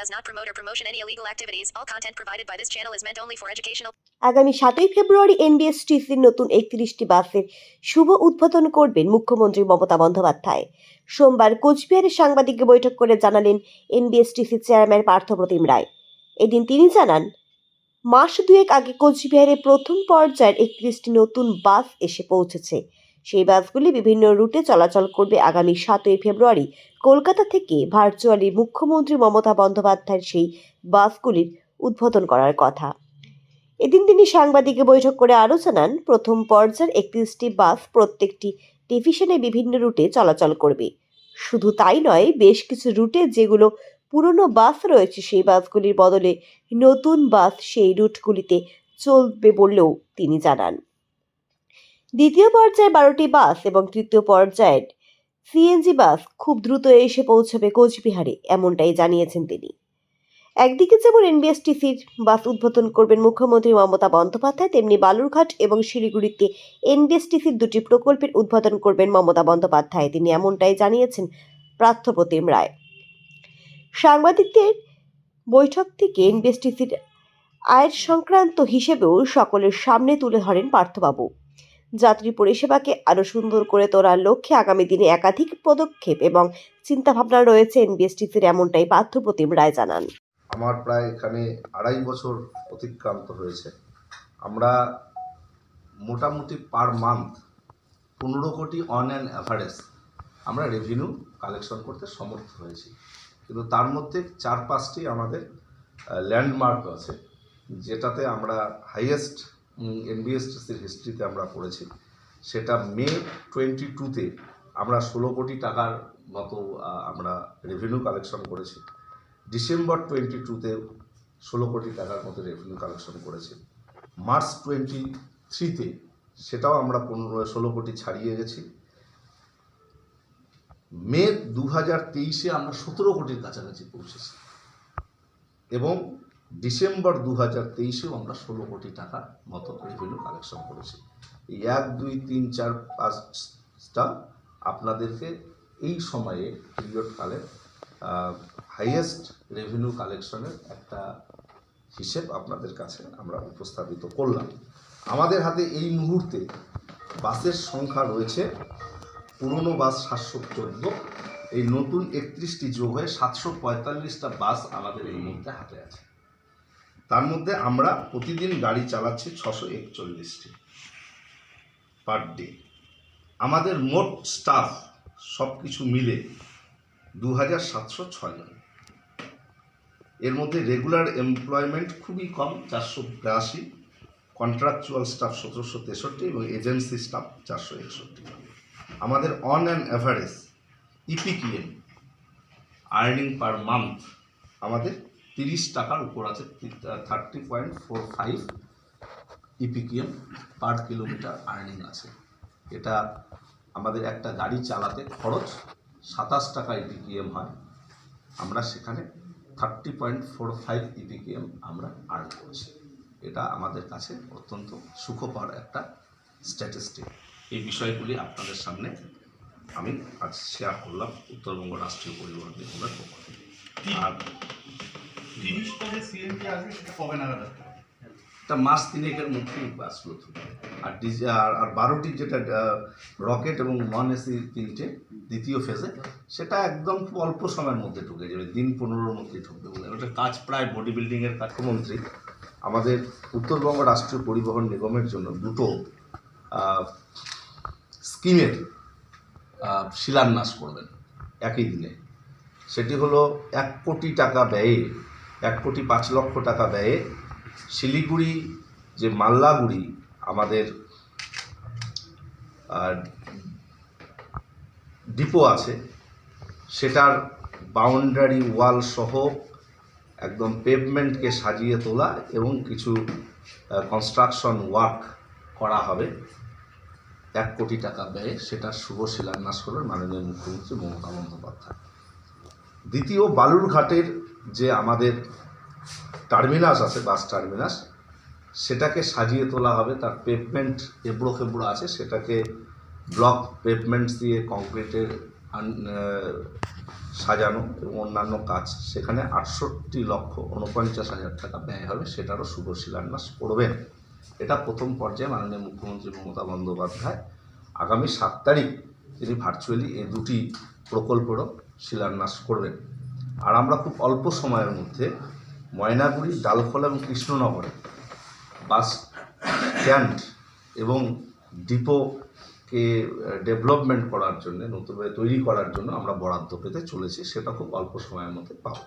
does not promote or promotion any illegal activities. All content provided by this channel is meant only for educational আগামী সাতই ফেব্রুয়ারি এনবিএসটিসির নতুন একত্রিশটি বাসের শুভ উদ্বোধন করবেন মুখ্যমন্ত্রী মমতা বন্দ্যোপাধ্যায়। সোমবার কোচবিহারে সাংবাদিক বৈঠক করে জানালেন এনবিএসটিসি চেয়ারম্যান পার্থপ্রতিম রায়। এদিন তিনি জানান, মাস দুয়েক আগে কোচবিহারে প্রথম পর্যায়ের একত্রিশটি নতুন বাস এসে পৌঁছেছে। সেই বাসগুলি বিভিন্ন রুটে চলাচল করবে আগামী সাতই ফেব্রুয়ারি। কলকাতা থেকে ভার্চুয়ালি মুখ্যমন্ত্রী মমতা বন্দ্যোপাধ্যায়ের সেই বাসগুলির উদ্বোধন করার কথা। এদিন তিনি সাংবাদিক বৈঠক করে আরও জানান, প্রথম পর্যায়ের একত্রিশটি বাস প্রত্যেকটি ডিভিশনে বিভিন্ন রুটে চলাচল করবে। শুধু তাই নয়, বেশ কিছু রুটে যেগুলো পুরনো বাস রয়েছে, সেই বাসগুলির বদলে নতুন বাস সেই রুটগুলিতে চলবে বললেও তিনি জানান। দ্বিতীয় পর্যায়ে বারোটি বাস এবং তৃতীয় পর্যায়ের সিএনজি বাস খুব দ্রুত এসে পৌঁছবে কোচবিহারে, এমনটাই জানিয়েছেন তিনি। একদিকে যেমন এনবিএসটিসির বাস উদ্বোধন করবেন মুখ্যমন্ত্রী মমতা বন্দ্যোপাধ্যায়, তেমনি বালুরঘাট এবং শিলিগুড়িতে এনবিএসটিসির দুটি প্রকল্পের উদ্বোধন করবেন মমতা বন্দ্যোপাধ্যায়, তিনি এমনটাই জানিয়েছেন পার্থপ্রতিম রায়। সাংবাদিকদের বৈঠক থেকে এনবিএসটিসির আয়ের সংক্রান্ত হিসেবেও সকলের সামনে তুলে ধরেন পার্থবাবু। যাত্রী পরিষেবাকে আরও সুন্দর করে তোলার লক্ষ্যে আগামী দিনে একাধিক পদক্ষেপ এবং চিন্তাভাবনা রয়েছে এনবিএসটিসির এমনটাই পার্থপ্রতিম রায় জানান। আমার প্রায় এখানে আড়াই বছর অতিক্রান্ত হয়েছে। আমরা মোটামুটি পার মান্থ পনেরো কোটি অন অ্যান অ্যাভারেজ আমরা রেভিনিউ কালেকশন করতে সমর্থ হয়েছি। কিন্তু তার মধ্যে চার পাঁচটি আমাদের ল্যান্ডমার্ক আছে, যেটাতে আমরা হাইয়েস্ট এনবিএসটিসির হিস্ট্রিতে আমরা করেছি সেটা মে টোয়েন্টি টুতে আমরা ষোলো কোটি টাকার মতো আমরা রেভিনিউ কালেকশন করেছি। ডিসেম্বর টোয়েন্টি টুতে ষোলো কোটি টাকার মতো রেভিনিউ কালেকশন করেছি। মার্চ টোয়েন্টি থ্রিতে সেটাও আমরা পনেরো, ষোলো কোটি ছাড়িয়ে গেছি। মে দু হাজার তেইশে আমরা সতেরো কোটির কাছাকাছি পৌঁছেছি। এবং ডিসেম্বর দু হাজার তেইশেও আমরা ষোলো কোটি টাকার মতো রেভিনিউ কালেকশন করেছি। এই এক, দুই, তিন, চার পাঁচটা আপনাদেরকে এই সময়ে পিরিয়ডকালে হাইয়েস্ট রেভিনিউ কালেকশনের একটা হিসেব আপনাদের কাছে আমরা উপস্থাপিত করলাম। আমাদের হাতে এই মুহূর্তে বাসের সংখ্যা রয়েছে, পুরনো বাস সাতশো চোদ্দ, এই নতুন একত্রিশটি যোগ হয়ে সাতশো পঁয়তাল্লিশটা বাস আমাদের এই মুহূর্তে হাতে আছে। তার মধ্যে আমরা প্রতিদিন গাড়ি চালাচ্ছি ছশো একচল্লিশটি পার ডে আমাদের মোট স্টাফ সব কিছু মিলে দু হাজার সাতশো ছয়জন এর মধ্যে রেগুলার এমপ্লয়মেন্ট খুবই কম, চারশো বিরাশি। কন্ট্রাকচুয়াল স্টাফ সতেরোশো তেষট্টি এবং এজেন্সি স্টাফ চারশো একষট্টি আমাদের on an average EPKM earning per month আমাদের তিরিশ টাকার উপর আছে thirty point four five EPKM per kilometre earning আছে। এটা আমাদের একটা গাড়ি চালাতে খরচ সাতাশ টাকা ইপিকিএম হয়। আমরা সেখানে thirty point four five EPKM আমরা আর্ন করেছি। এটা আমাদের কাছে অত্যন্ত সুখকর একটা স্ট্যাটিস্টিক এই বিষয়গুলি আপনাদের সামনে আমি আজ শেয়ার করলাম উত্তরবঙ্গ রাষ্ট্রীয় পরিবহন নিগমের পক্ষ থেকে। আর তিরিশটা যে সিএনজি আসবে সেটা কবে নাগাদ আসবে একটা মাস তিনেকের মধ্যেই বাসগুলো ঢুকবে আর ডিজে আর আর বারোটির যেটা রকেট এবং নন এসি তিনটে দ্বিতীয় ফেজে সেটা একদম খুব অল্প সময়ের মধ্যে ঢুকে যাবে দিন পনেরোর মধ্যে ঢুকবে বলে। ওটা কাজ প্রায় বডি বিল্ডিংয়ের কাঠমন্ত্রী আমাদের উত্তরবঙ্গ রাষ্ট্রীয় পরিবহন নিগমের জন্য দুটো স্কিমের শিলান্যাস করবেন একই দিনে। সেটি হলো এক কোটি টাকা ব্যয়ে এক কোটি পাঁচ লক্ষ টাকা ব্যয়ে শিলিগুড়ি, যে মাল্লাগুড়ি, আমাদের ডিপো আছে, সেটার বাউন্ডারি ওয়াল সহ একদম পেভমেন্টকে সাজিয়ে তোলা এবং কিছু কনস্ট্রাকশন ওয়ার্ক করা হবে। এক কোটি টাকা ব্যয়ে সেটার শুভ শিলান্যাস করবেন মাননীয় মুখ্যমন্ত্রী মমতা বন্দ্যোপাধ্যায়। দ্বিতীয় বালুরঘাটের যে আমাদের টার্মিনাস আছে বাস টার্মিনাস সেটাকে সাজিয়ে তোলা হবে, তার পেভমেন্ট এবড়ো খেবড়ো আছে, সেটাকে ব্লক পেভমেন্টস দিয়ে কংক্রিটের সাজানো এবং অন্যান্য কাজ। সেখানে আটষট্টি লক্ষ উনপঞ্চাশ হাজার টাকা ব্যয় হবে, সেটারও শুভ শিলান্যাস করবেন এটা প্রথম পর্যায়ে মাননীয় মুখ্যমন্ত্রী মমতা বন্দ্যোপাধ্যায়। আগামী সাত তারিখ তিনি ভার্চুয়ালি এই দুটি প্রকল্পেরও শিলান্যাস করবেন। আর আমরা খুব অল্প সময়ের মধ্যে ময়নাগুড়ি, ডালখোলা এবং কৃষ্ণনগরে বাস স্ট্যান্ড এবং ডিপোকে ডেভেলপমেন্ট করার জন্য, নতুনভাবে তৈরি করার জন্য আমরা বরাদ্দ পেতে চলেছি। সেটা খুব অল্প সময়ের মধ্যে পাবো।